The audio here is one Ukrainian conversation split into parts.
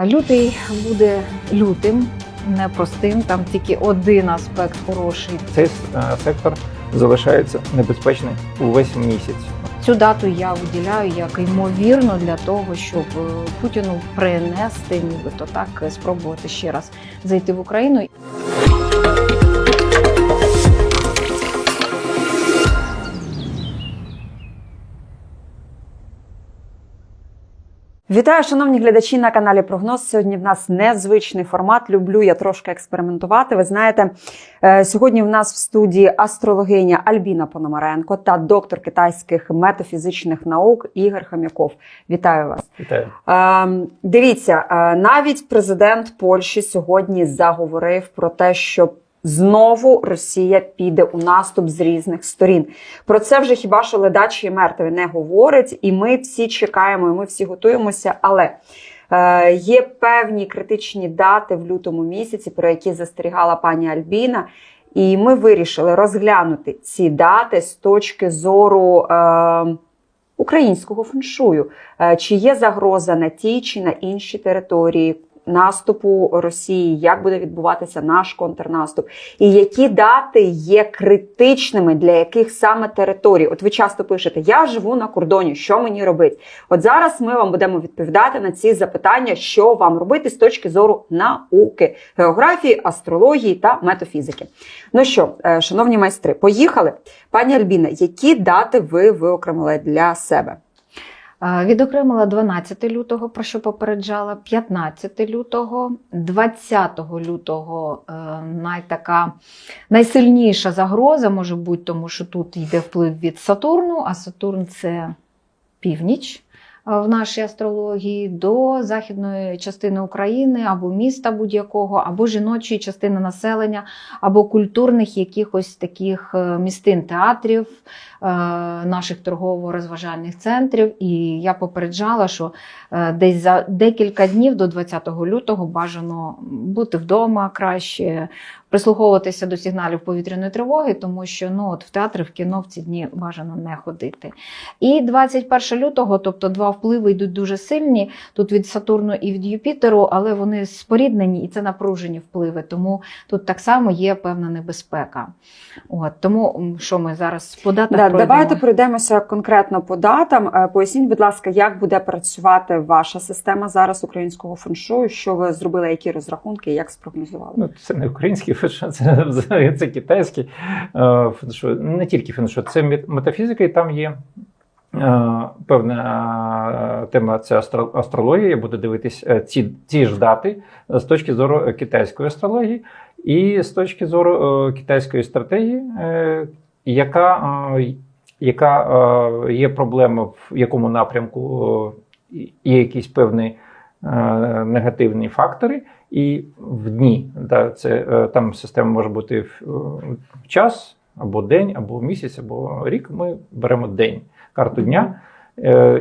Лютий буде лютим, непростим. Там тільки один аспект хороший. Цей е, сектор залишається небезпечним увесь місяць. Цю дату я виділяю як ймовірно для того, щоб е, Путіну принести, нібито так спробувати ще раз зайти в Україну. Вітаю, шановні глядачі на каналі Прогноз. Сьогодні в нас незвичний формат. Люблю я трошки експериментувати. Ви знаєте, е, сьогодні в нас в студії астрологиня Альбіна Пономаренко та доктор китайських метафізичних наук Ігор Хам'яков. Вітаю вас. Вітаю. Е, Дивіться, е, навіть президент Польщі сьогодні заговорив про те, що знову Росія піде у наступ з різних сторін. Про це вже хіба що ледачі мертві не говорить, і ми всі чекаємо, і ми всі готуємося. Але е, є певні критичні дати в лютому місяці, про які застерігала пані Альбіна. І ми вирішили розглянути ці дати з точки зору. Е, Українського феншую, Е, чи є загроза на тій чи на іншій території наступу Росії, як буде відбуватися наш контрнаступ, і які дати є критичними для яких саме територій? От ви часто пишете: Я живу на кордоні, що мені робити? От зараз ми вам будемо відповідати на ці запитання, що вам робити з точки зору науки, географії, астрології та метафізики. Ну що, е, шановні майстри, поїхали. Пані Альбіна, які дати ви виокремили для себе? Відокремила 12 лютого, про що попереджала, 15 лютого, 20 лютого е, найтака найсильніша загроза може бути, тому що тут йде вплив від Сатурну, а Сатурн це північ е, в нашій астрології до західної частини України або міста будь-якого, або жіночої частини населення, або культурних якихось таких е, містин театрів, наших торгово-розважальних центрів. І я попереджала, що е, десь за декілька днів до 20 лютого бажано бути вдома краще. Прислуховуватися до сигналів повітряної тривоги, тому що ну от в театри, в кіно в ці дні бажано не ходити. І 21 лютого, тобто два впливи йдуть дуже сильні. Тут від Сатурну і від Юпітеру, але вони споріднені і це напружені впливи. Тому тут так само є певна небезпека. От тому що ми зараз по датах Да, пройдемо? давайте пройдемося конкретно по датам. Е, Поясніть, будь ласка, як буде працювати ваша система зараз українського феншую? Що ви зробили, які розрахунки, як спрогнозували? Ну, це не український феншуй, це взагалі це китайський е, феншуй. Не тільки феншуй, це мет- метафізика, і там є е, певна тема це астро- астрологія. Я буду дивитись ці, ці ж дати з точки зору китайської астрології і з точки зору китайської стратегії, яка, е, яка е, є проблема в якому напрямку е, є якісь певні негативні фактори. І в дні да, це там система може бути в, час або день, або місяць, або рік. Ми беремо день, карту дня.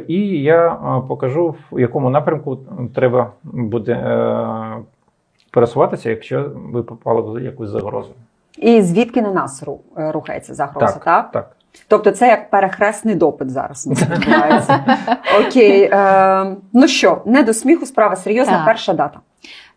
І я покажу, в якому напрямку треба буде пересуватися, якщо ви попали в якусь загрозу. І звідки на нас е, рухається загроза? Так, так. тобто це як перехресний допит зараз відбувається. Окей, е, ну що, не до сміху, справа серйозна. Так. Перша дата.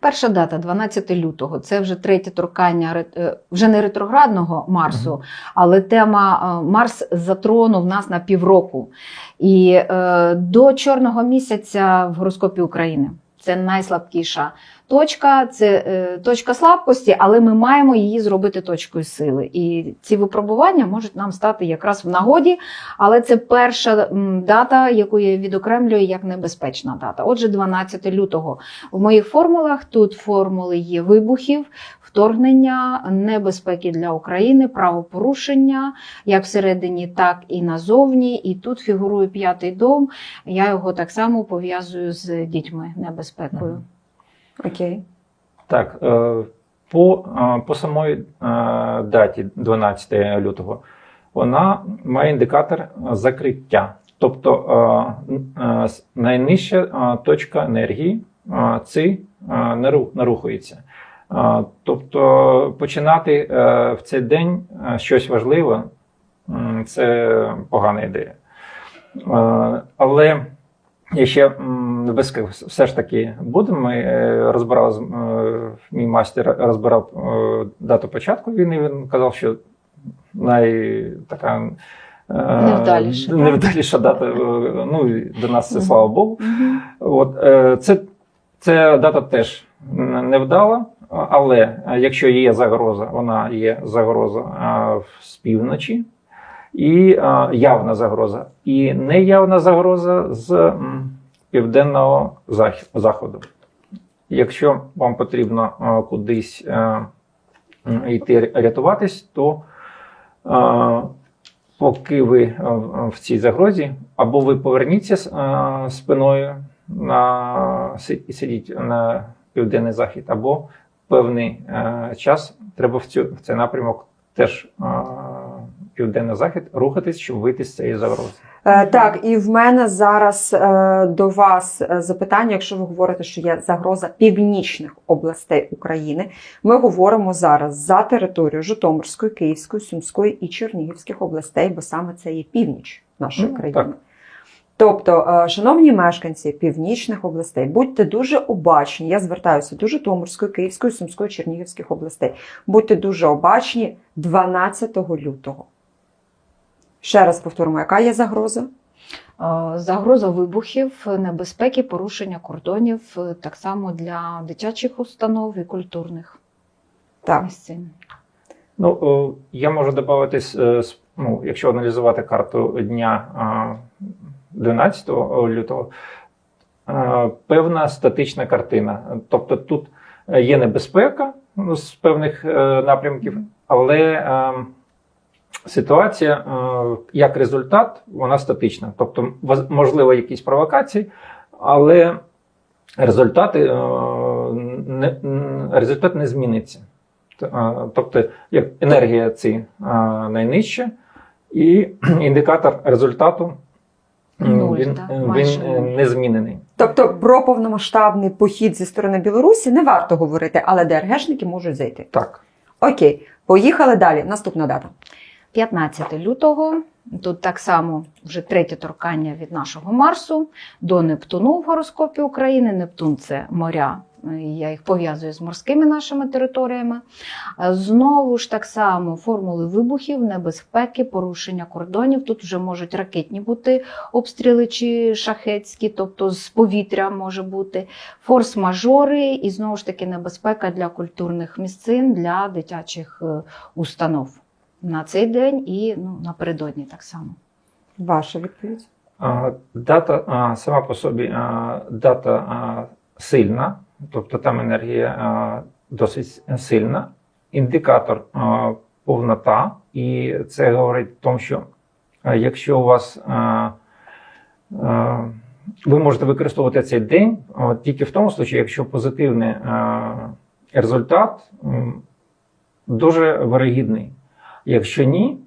Перша дата 12 лютого. Це вже третє торкання е, вже не ретроградного Марсу, але тема е, Марс затронув нас на півроку. І е, до чорного місяця в гороскопі України. Це найслабкіша точка, це е, точка слабкості, але ми маємо її зробити точкою сили. І ці випробування можуть нам стати якраз в нагоді, але це перша дата, яку я відокремлюю як небезпечна дата. Отже, 12 лютого. В моїх формулах тут формули є вибухів, вторгнення, небезпеки для України, правопорушення, як всередині, так і назовні. І тут фігурує п'ятий дом. Я його так само пов'язую з дітьми небезпекою. Окей. Так, е, по, е, по самої е, даті 12 лютого вона має індикатор закриття. Тобто е, е, найнижча точка енергії е, ци е, не рухається. Тобто починати е, в цей день е, щось важливе це погана ідея. Е, Але є ще м. Все ж таки буде. Ми розбирали мій мастер розбирав дату початку війни. Він казав, що най така. Невдаліша, невдаліша дата. Ну до нас це слава Богу. От це, це дата теж невдала, але е, якщо є загроза, вона є загроза е, з півночі, і е, явна загроза, і неявна загроза з південного заходу. Якщо вам потрібно е, кудись е, йти рятуватись, то е, поки ви е, в- цій загрозі, або ви поверніться е, спиною на сидіть на південний захід, або певний е, час треба в цю в цей напрямок теж е, південний захід рухатись, щоб вийти з цієї загрози. Е, Так, і в мене зараз до вас запитання, якщо ви говорите, що є загроза північних областей України. Ми говоримо зараз за територію Житомирської, Київської, Сумської і Чернігівських областей, бо саме це є північ нашої Ну, країни. так. Тобто, е, шановні мешканці північних областей, будьте дуже обачні. Я звертаюся до Житомирської, Київської, Сумської, Чернігівських областей. Будьте дуже обачні 12 лютого. Ще раз повторимо, яка є загроза? Е, Загроза вибухів, небезпеки, порушення кордонів е, так само для дитячих установ і культурних Так. місцин. Ну, я можу додати, ну, якщо аналізувати карту дня 12 лютого, певна статична картина. Тобто тут е, є небезпека ну, з певних е, напрямків, але е, ситуація, е, як результат, вона статична. Тобто, можливо, якісь провокації, але результати, е, не, результат не зміниться. Тобто, як енергія ці найнижча, і індикатор результату Нуль, він, так, він майже е, не змінений. Тобто про повномасштабний похід зі сторони Білорусі не варто говорити, але ДРГшники можуть зайти. Так. Окей, поїхали далі. Наступна дата. 15 лютого. Тут так само вже третє торкання від нашого Марсу до Нептуну в гороскопі України. Нептун це моря. Я їх пов'язую з морськими нашими територіями. Е, Знову ж так само формули вибухів, небезпеки, порушення кордонів. Тут вже можуть ракетні бути обстріли чи шахетські, тобто з повітря може бути форс-мажори, і знову ж таки небезпека для культурних місцин, для дитячих е, установ на цей день і ну, напередодні так само. Ваша відповідь. Дата сама по собі дата сильна, тобто там енергія досить сильна. Індикатор повнота, і це говорить в тому, що якщо у вас ви можете використовувати цей день тільки в тому случаї, якщо позитивний результат дуже вирогідний. Якщо ні,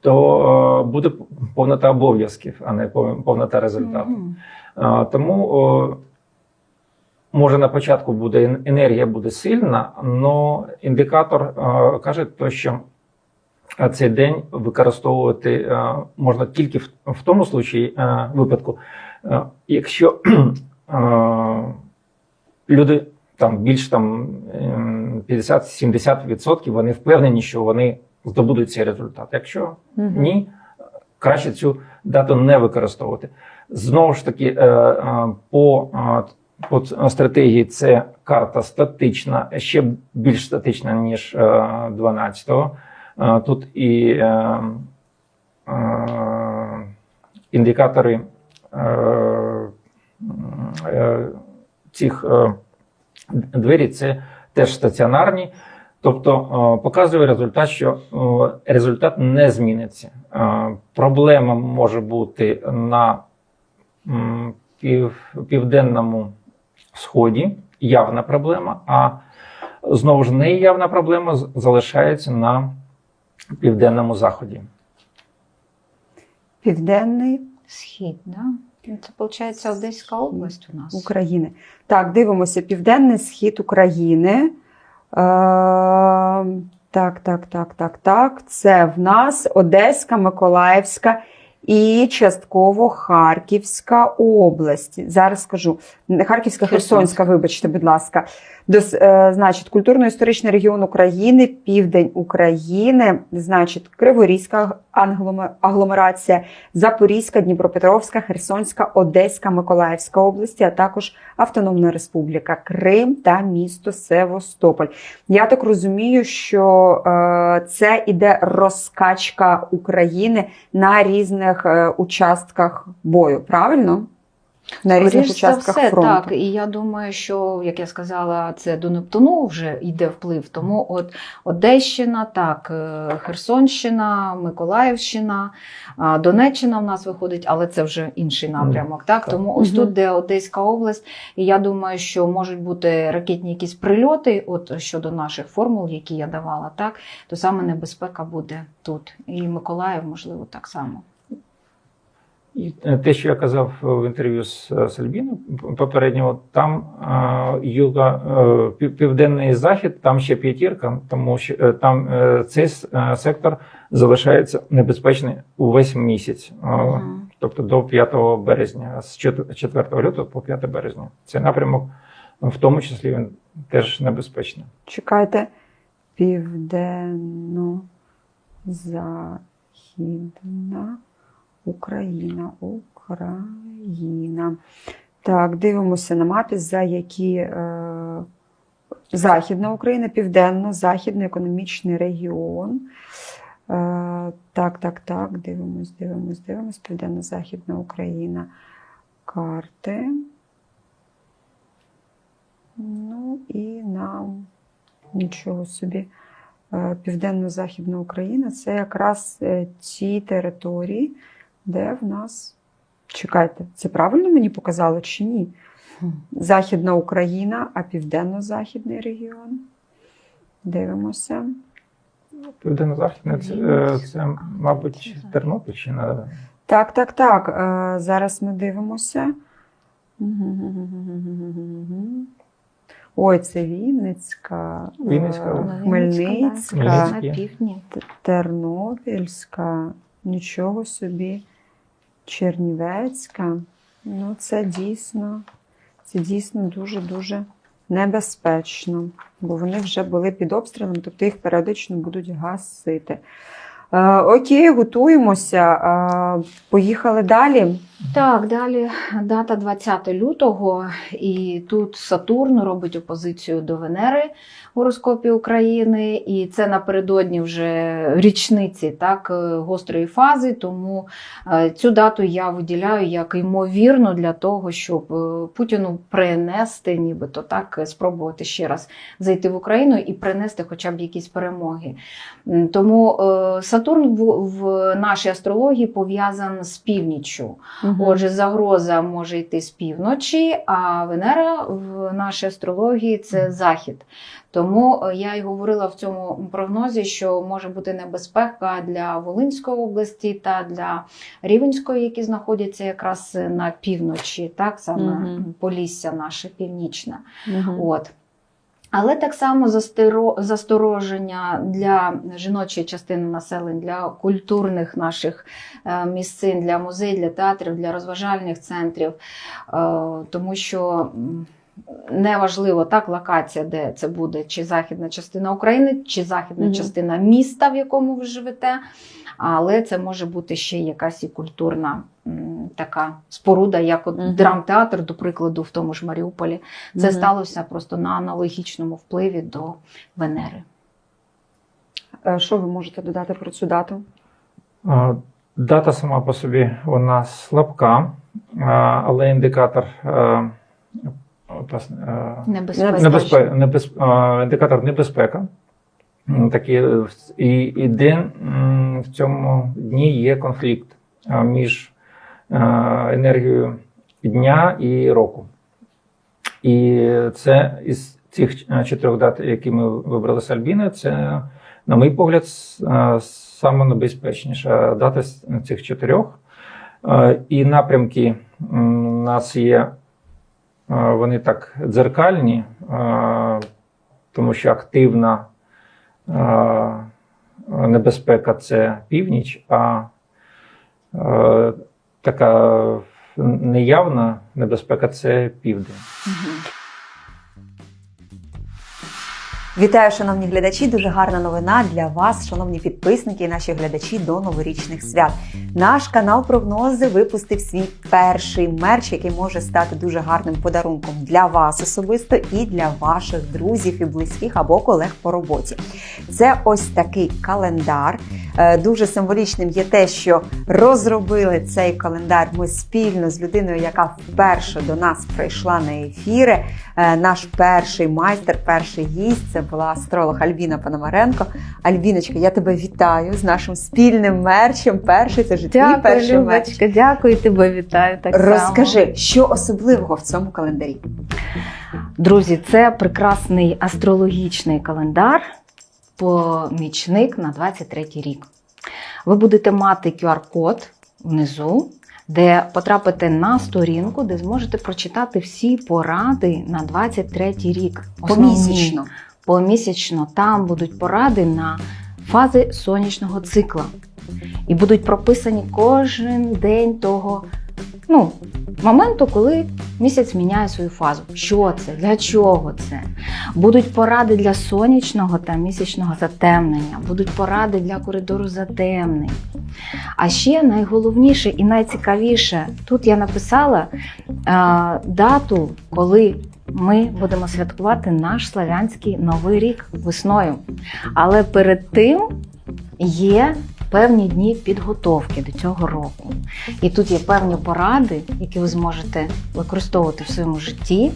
то е, буде повнота обов'язків, а не пов- повнота результату. Е, Тому може на початку буде енергія буде сильна, але індикатор е, каже, то, що е, цей день використовувати е, можна тільки в, в тому случаї, е, випадку, е, якщо е, люди там більш там ем, 50-70% вони впевнені, що вони здобудуть цей результат. Якщо ні, краще цю дату не використовувати. Знову ж таки, по, е, по ц- стратегії це карта статична, ще більш статична, ніж е, 12-го. Е, Тут і е, е, індикатори е, е, цих е, двері це теж стаціонарні. Тобто е, показує результат, що е, результат не зміниться. Е, Проблема може бути на пів, південному сході, явна проблема, а знову ж неявна проблема залишається на південному заході. Південний Схід, да? Ну, Це виходить Одеська область у нас. України. Так, дивимося. Південний схід України. Е, так, так, так, так, так. Це в нас Одеська, Миколаївська і частково Харківська область. Зараз скажу Харківська, Херсонська, вибачте, будь ласка. Дос, е, значить, культурно-історичний регіон України, південь України, значить, Криворізька агломерація, Запорізька, Дніпропетровська, Херсонська, Одеська, Миколаївська області, а також Автономна Республіка Крим та місто Севастополь. Я так розумію, що е, це іде розкачка України на різних е, участках бою, правильно? На різних за участках все, фронту. так. І я думаю, що, як я сказала, це до Нептуну вже йде вплив. Тому от Одещина, так, е, Херсонщина, Миколаївщина, Донеччина в нас виходить, але це вже інший напрямок. Так? так. Тому ось тут, де Одеська область, і я думаю, що можуть бути ракетні якісь прильоти, от щодо наших формул, які я давала, так, то саме небезпека буде тут. І Миколаїв, можливо, так само. І е, те, що я казав в інтерв'ю з е, Сальбіно попереднього, там е, юга, е, південний захід, там ще п'ятірка, тому що е, там е, цей е, сектор залишається небезпечний увесь місяць, е, Мгм. тобто до 5 березня, з 4 лютого по 5 березня. Цей напрямок, в тому числі, він теж небезпечний. Чекайте. Південно-західна Україна. Україна. Так, дивимося на мапі, за які е, Західна Україна, Південно-Західний економічний регіон. Е, так, так, так. Дивимось, дивимось, дивимось. Південно-Західна Україна. Карти. Ну і нам нічого собі. Е, Південно-Західна Україна це якраз е, ті території, де в нас. Чекайте, це правильно мені показало чи ні? Західна Україна, а південно-західний регіон. Дивимося. Південно-західний це, е, це, мабуть, Тернопільщина. Так, так, так. Е, Зараз ми дивимося. Ой, це Вінницька, е, Вінницька, Ну, Хмельницька. Т- Тернопільська, нічого собі, Чернівецька. Ну, це дійсно, це дійсно дуже-дуже небезпечно, бо вони вже були під обстрілом, тобто їх періодично будуть гасити. Е, окей, готуємося. Е, поїхали далі. Так, далі дата 20 лютого, і тут Сатурн робить опозицію до Венери в гороскопі України, і це напередодні вже річниці так, е, гострої фази. Тому е, цю дату я виділяю як ймовірну для того, щоб е, Путіну принести, нібито так, спробувати ще раз зайти в Україну і принести хоча б якісь перемоги. Тому Сатурн в, нашій астрології пов'язаний з північчю. Отже, загроза може йти з півночі, а Венера в нашій астрології це захід. Тому е, я й говорила в цьому прогнозі, що може бути небезпека для Волинської області та для Рівенської, які знаходяться якраз на півночі, так саме Мгм. Полісся наше північне. Мгм. От. Але так само застороження для жіночої частини населення, для культурних наших е, місцин, для музеїв, для театрів, для розважальних центрів, Е, тому що неважливо так локація, де це буде, чи західна частина України, чи західна Мгм. частина міста, в якому ви живете. Але це може бути ще якась і культурна м, така споруда, як от Мгм. драмтеатр, до прикладу, в тому ж Маріуполі. Це Мгм. сталося просто на аналогічному впливі до Венери. Е, Що ви можете додати про цю дату? А, Дата сама по собі вона слабка, але індикатор е, от, власне, е, небезпе, небез, індикатор небезпека. Е, і, і м, в цьому дні є конфлікт між е, енергією дня і року. І це із цих е, чотирьох дат, які ми вибрали з Альбіною, це, на мій погляд, е, саме небезпечніша дата з цих чотирьох. Е, І напрямки у нас є, е, вони так дзеркальні, тому що активна небезпека це північ, а така неявна небезпека це південь. Вітаю, шановні глядачі. Дуже гарна новина для вас, шановні підписники і наші глядачі до новорічних свят. Наш канал прогнози випустив свій перший мерч, який може стати дуже гарним подарунком для вас особисто і для ваших друзів і близьких або колег по роботі. Це ось такий календар. Е, Дуже символічним є те, що розробили цей календар ми спільно з людиною, яка вперше до нас прийшла на ефіри. Е, Наш перший майстер, перший гість це була астролог Альбіна Пономаренко. Альбіночка, я тебе вітаю з нашим спільним мерчем. Перший це ж твій перший мерч. Дякую, тебе вітаю. Так само. Розкажи, що особливого в цьому календарі? Друзі, це прекрасний астрологічний календар, помічник на 23 рік. Ви будете мати QR-код внизу, де потрапите на сторінку, де зможете прочитати всі поради на 23 рік. Основні. Помісячно. Помісячно там будуть поради на фази сонячного цикла. І будуть прописані кожен день того ну, моменту, коли місяць міняє свою фазу. Що це? Для чого це? Будуть поради для сонячного та місячного затемнення, будуть поради для коридору затемнень. А ще найголовніше і найцікавіше, тут я написала е, дату, коли ми будемо святкувати наш славянський новий рік весною. Але перед тим є певні дні підготовки до цього року. І тут є певні поради, які ви зможете використовувати в своєму житті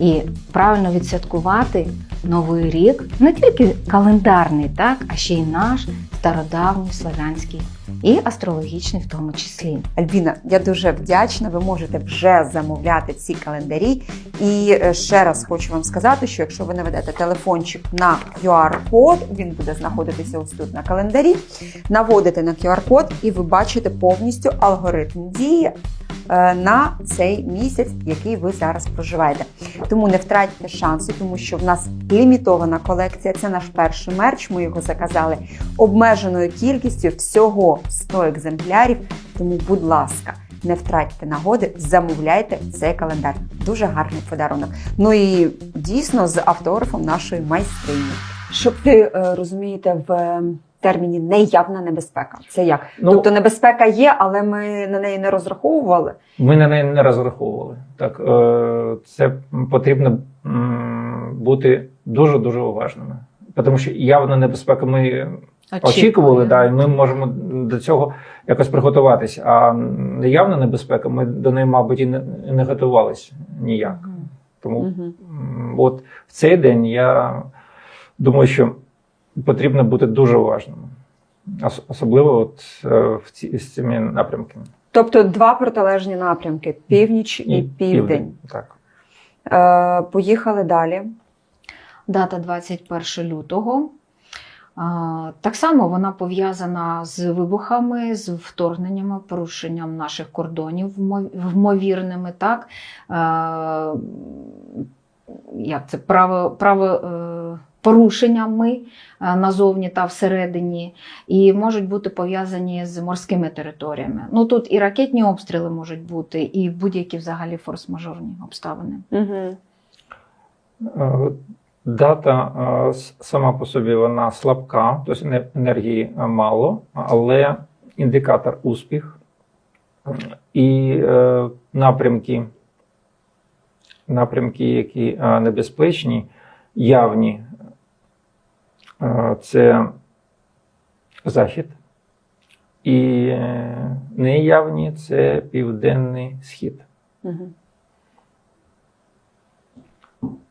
і правильно відсвяткувати новий рік, не тільки календарний, так, а ще й наш стародавній славянський і астрологічний в тому числі. Альбіна, я дуже вдячна. Ви можете вже замовляти ці календарі. І е, ще раз хочу вам сказати, що якщо ви наведете телефончик на QR-код, він буде знаходитися ось тут на календарі. Наводите на QR-код, і ви бачите повністю алгоритм дії на цей місяць, який ви зараз проживаєте. Тому не втратьте шансу, тому що в нас лімітована колекція. Це наш перший мерч. Ми його заказали обмеженою кількістю всього 100 екземплярів. Тому, будь ласка, не втратьте нагоди, замовляйте цей календар. Дуже гарний подарунок. Ну і дійсно з автографом нашої майстрині. Щоб ти е, розумієте в е, терміні неявна небезпека. Це як? Ну- тобто небезпека є, але ми на неї не розраховували. Ми на неї не розраховували. Так, е, це потрібно бути дуже дуже уважними. Тому що явна небезпека ми очікували, да, і ми можемо до цього якось приготуватися. А неявна небезпека, ми до неї, мабуть, і не, не готувалися ніяк. Тому м, от в цей день я думаю, що потрібно бути дуже уважними. Особливо от, е, в ці, з цими напрямками. Тобто два протилежні напрямки: північ і, південь. Так. Е, поїхали далі. Дата 21 лютого. А, Так само вона пов'язана з вибухами, з вторгненнями, порушенням наших кордонів вмовірними, так? Е, Як це право, право е, порушеннями е, назовні та всередині, і можуть бути пов'язані з морськими територіями. Ну тут і ракетні обстріли можуть бути, і будь-які взагалі форс-мажорні обставини. Угу. Е, Дата е, сама по собі вона слабка, тобто енергії мало, але індикатор успіх і напрямки, напрямки, які небезпечні, явні, це захід, і е, неявні це південний схід. Угу.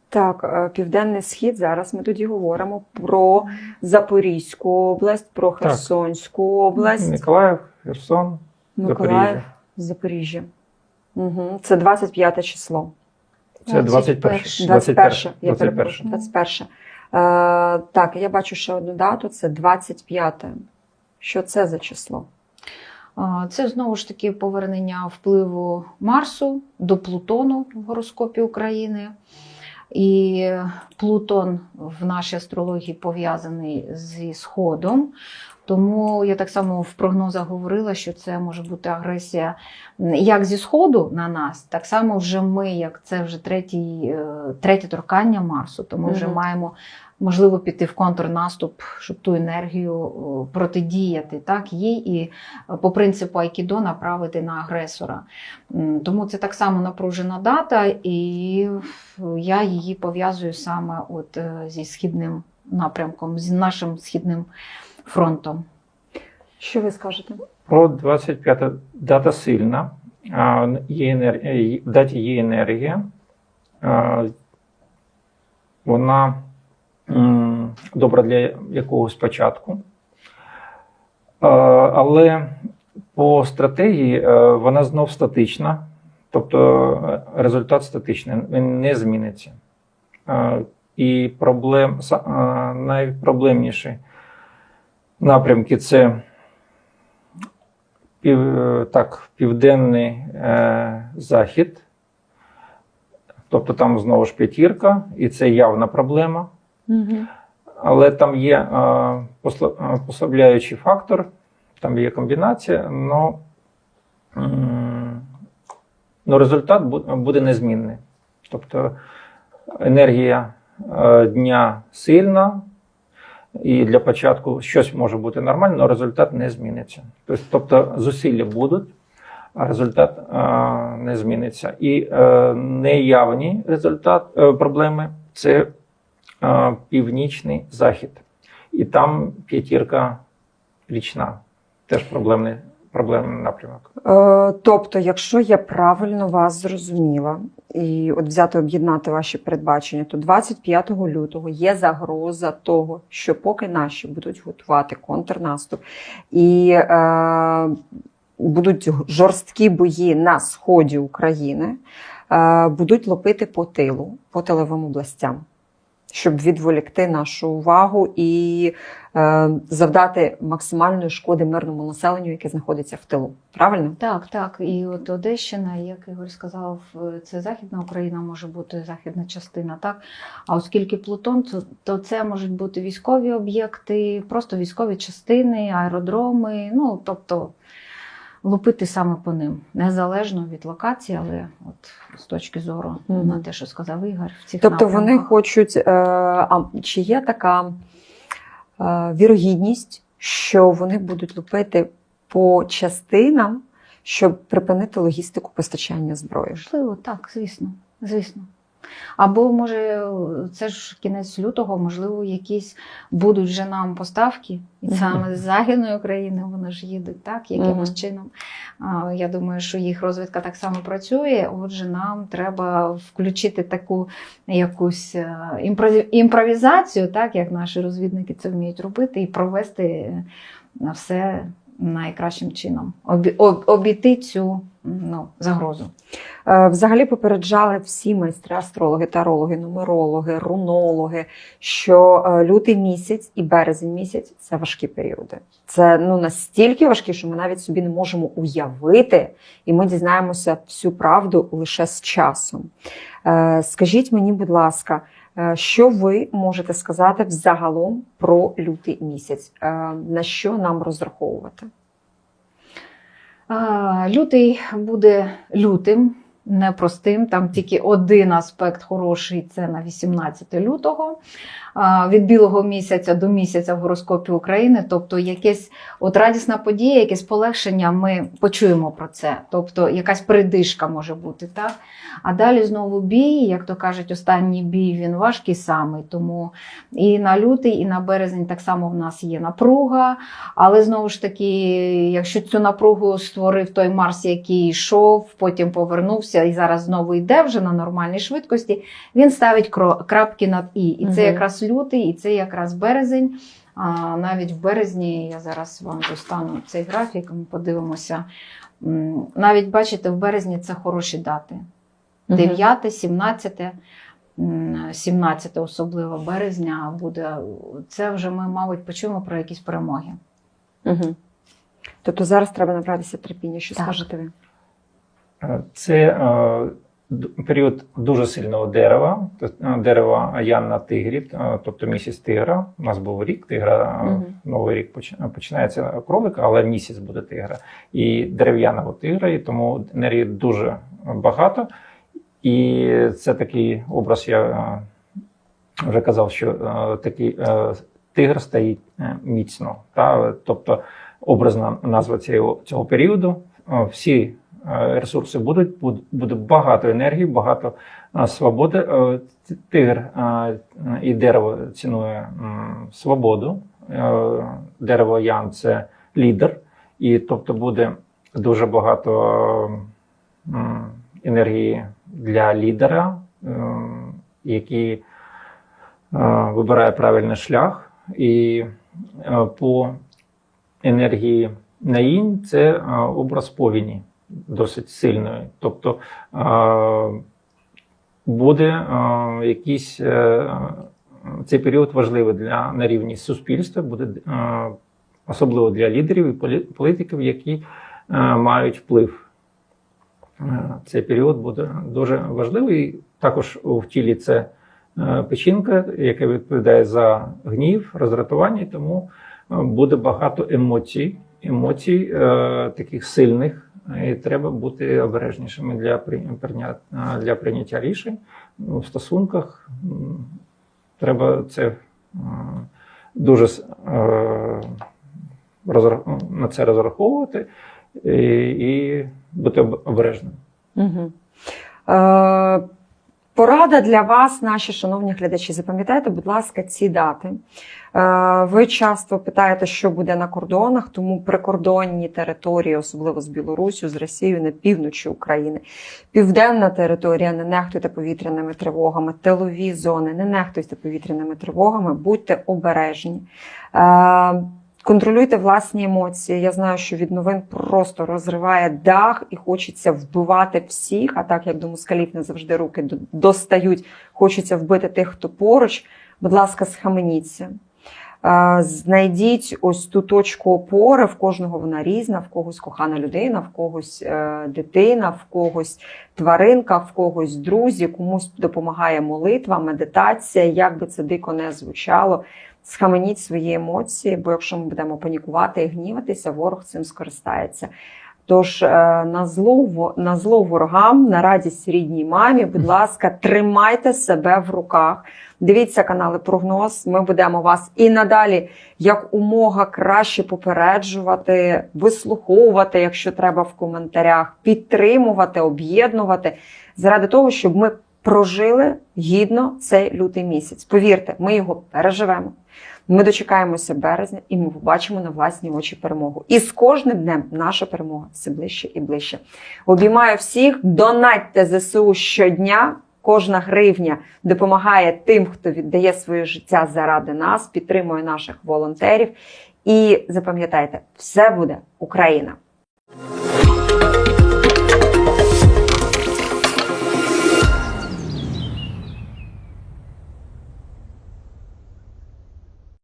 Так, е, південний схід. Зараз ми тоді говоримо про Запорізьку область, про Херсонську область, Миколаїв, Херсон, Миколаїв, Запоріжжя. Угу. Це 25 число. Це 21. 21, я 21. перепрошую, 21. Е, так, я бачу ще одну дату, це 25. Що це за число? Це знову ж таки повернення впливу Марсу до Плутону в гороскопі України. І Плутон в нашій астрології пов'язаний зі Сходом. Тому я так само в прогнозах говорила, що це може бути агресія як зі сходу на нас, так само вже ми, як це вже третій, е, третє торкання Марсу, то ми вже Мгм. маємо можливо піти в контрнаступ, щоб ту енергію протидіяти так їй і е, по принципу Айкідо направити на агресора. Тому це так само напружена дата, і я її пов'язую саме от е, зі східним напрямком, з нашим східним фронтом. Що ви скажете? Про 25 дата сильна. Є енергія, в даті є енергія. Вона добра для якогось початку. Але по стратегії е, вона знов статична, тобто е, результат статичний, він не зміниться. І проблем, найпроблемніші напрямки це пів, так, південний е, захід, тобто там знову ж п'ятірка, і це явна проблема. Угу. Але там є е, е, послабляючий фактор, там є комбінація, але ну, результат буде незмінний. Тобто енергія е, дня сильна, і для початку щось може бути нормально, але результат не зміниться. Тобто, тобто зусилля будуть, а результат е, не зміниться. І е, неявні результат, е, проблеми це північний захід. І там п'ятірка річна. Теж проблемний, проблемний напрямок. Е, тобто, якщо я правильно вас зрозуміла, і от взяти об'єднати ваші передбачення, то 25 лютого є загроза того, що поки наші будуть готувати контрнаступ і е, будуть жорсткі бої на сході України, е, будуть лопити по тилу, по тиловим областям. Щоб відволікти нашу увагу і е, завдати максимальної шкоди мирному населенню, яке знаходиться в тилу. Правильно? Так, так. І от Одещина, як Ігор сказав, це Західна Україна може бути західна частина, так. А оскільки Плутон, то, то це можуть бути військові об'єкти, просто військові частини, аеродроми. Ну тобто лупити саме по ним, незалежно від локації, але от з точки зору Мгм. на те, що сказав Ігор, в цих Тобто вони хочуть. Е, а чи є така е, вірогідність, що вони будуть лупити по частинам, щоб припинити логістику постачання зброї? Можливо, так, звісно, звісно. Або, може, це ж кінець лютого, можливо, якісь будуть вже нам поставки, і саме з Західної України вони ж їдуть, так, якимось чином. Я думаю, що їх розвідка так само працює. Отже, нам треба включити таку якусь е, імпровізацію, так, як наші розвідники це вміють робити, і провести е, все найкращим чином. Обійти цю ну, загрозу. Е, Взагалі попереджали всі майстри, астрологи, тарологи, нумерологи, рунологи, що е, лютий місяць і березень місяць це важкі періоди. Це ну настільки важкі, що ми навіть собі не можемо уявити, і ми дізнаємося всю правду лише з часом. Е, Скажіть мені, будь ласка, що ви можете сказати взагалом про лютий місяць? Е, На що нам розраховувати? Лютий буде лютим, непростим. Там тільки один аспект хороший це на 18 лютого. Від білого місяця до місяця в гороскопі України. Тобто, якесь от радісна подія, якесь полегшення, ми почуємо про це. Тобто, якась передишка може бути. Так? А далі знову бій, як то кажуть, останній бій він важкий самий. Тому і на лютий, і на березень так само в нас є напруга. Але знову ж таки, якщо цю напругу створив той Марс, який йшов, потім повернувся і зараз знову йде вже на нормальній швидкості, він ставить крапки над і. І це якраз лютий, і це якраз березень. А навіть в березні я зараз вам достану цей графік, ми подивимося. Навіть бачите, в березні це хороші дати. 9, 17, 17 особливо березня буде. Це вже ми, мабуть, почуємо про якісь перемоги. Угу. Тобто зараз треба набратися терпіння. Що Так. скажете ви? Е, Це е, період дуже сильного дерева, е, дерева Ян на тигрі, е, тобто місяць тигра. У нас був рік тигра, Мгм. новий рік починається кролик, але місяць буде тигра. І дерев'яного тигра, і тому енергії дуже багато. І це такий образ, я вже казав, що такий тигр стоїть міцно. Та? Тобто образна назва цього, цього періоду. Всі ресурси будуть, буде багато енергії, багато е, свободи. Е, Тигр е, і дерево цінує свободу. Е, Дерево Ян це лідер, і тобто буде дуже багато енергії для лідера, е, який е, вибирає правильний шлях. І е, по енергії Наїнь це е, образ повіні досить сильної. Тобто буде якийсь е, цей період важливий для на рівні суспільства, буде особливо для лідерів і полі- політиків, які е, мають вплив. Е, Цей період буде дуже важливий. Також у втілі це печінка, яка відповідає за гнів, роздратування, тому буде багато емоцій, емоцій таких сильних. І треба бути обережнішими для прийня- прийня- е, для прийняття рішень в стосунках. Треба це дуже на це розраховувати і бути обережним. Угу. Е, порада для вас, наші шановні глядачі. Запам'ятайте, будь ласка, ці дати. Е, ви часто питаєте, що буде на кордонах, тому прикордонні території, особливо з Білорусю, з Росією, на півночі України. Південна територія, не нехтуйте повітряними тривогами, тилові зони, не нехтуйте повітряними тривогами, будьте обережні. Контролюйте власні емоції. Я знаю, що від новин просто розриває дах і хочеться вбивати всіх. А так як до москалів не завжди руки достають, хочеться вбити тих, хто поруч. Будь ласка, схаменіться. Знайдіть ось ту точку опори. В кожного вона різна, в когось кохана людина, в когось е, дитина, в когось тваринка, в когось друзі, комусь допомагає молитва, медитація, як би це дико не звучало. Схаменіть свої емоції, бо якщо ми будемо панікувати і гніватися, ворог цим скористається. Тож е, на зло, на зло ворогам, на радість рідній мамі, будь ласка, тримайте себе в руках. Дивіться канали прогноз. Ми будемо вас і надалі як умога краще попереджувати, вислуховувати, якщо треба в коментарях, підтримувати, об'єднувати заради того, щоб ми прожили гідно цей лютий місяць. Повірте, ми його переживемо. Ми дочекаємося березня, і ми побачимо на власні очі перемогу. І з кожним днем наша перемога все ближче і ближче. Обіймаю всіх, донатьте ЗСУ щодня. Кожна гривня допомагає тим, хто віддає своє життя заради нас, підтримує наших волонтерів. І запам'ятайте, все буде Україна.